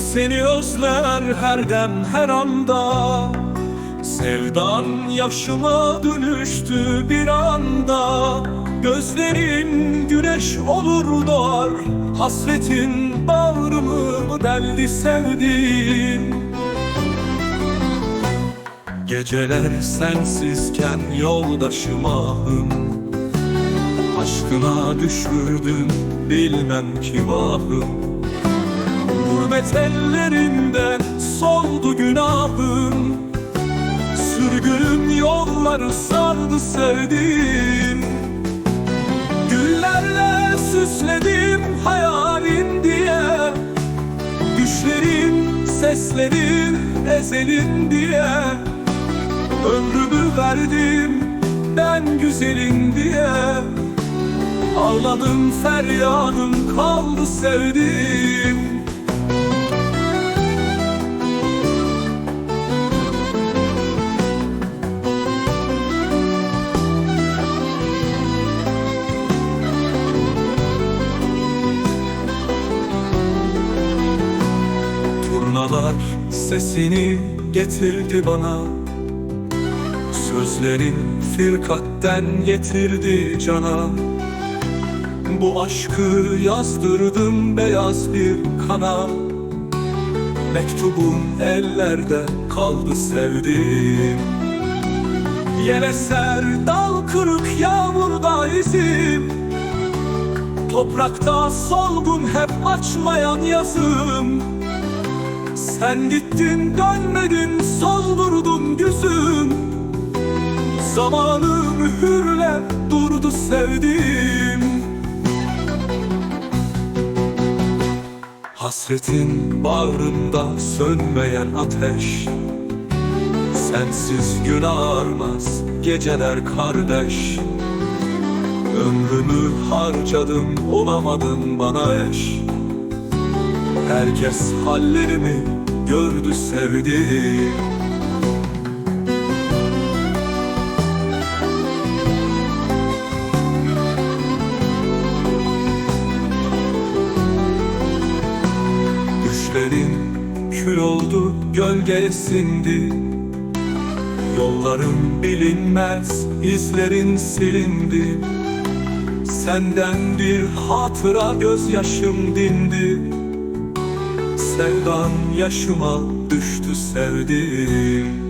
Seni özler her dem her anda. Sevdan yaşıma dönüştü bir anda. Gözlerin güneş olur doğar Hasretin bağrımı deldi sevdiğim Geceler sensizken yoldaşım ahım. Aşkına düşürdüm bilmem ki vahım Gurbet ellerinde soldu günahım. Sürgünüm yolları sardı sevdim. Güllerle süsledim hayalin diye. Düşlerin, seslerin ezelin diye. Ömrümü verdim ben güzelin diye. Ağladım feryadım kaldı sevdim Turnalar sesini getirdi bana. Sözlerin firkatten getirdi cana. Bu aşkı yazdırdım beyaz bir kana. Mektubum ellerde kaldı sevdim Yel eser dal kırık yağmurda izim. Toprakta solgun hep açmayan yazım Sen gittin dönmedin soldurdun gözüm Zamanı mühürle durdu sevdim Hasretin bağrında sönmeyen ateş. Sensiz gün ağarmaz geceler kardeş. Ömrümü harcadım olamadın bana eş. Herkes hallerimi gördü sevdi. Düşlerin kül oldu gölge sindi Yollarım bilinmez izlerin silindi. Senden bir hatıra gözyaşım dindi Sevdan yaşıma düştü sevdim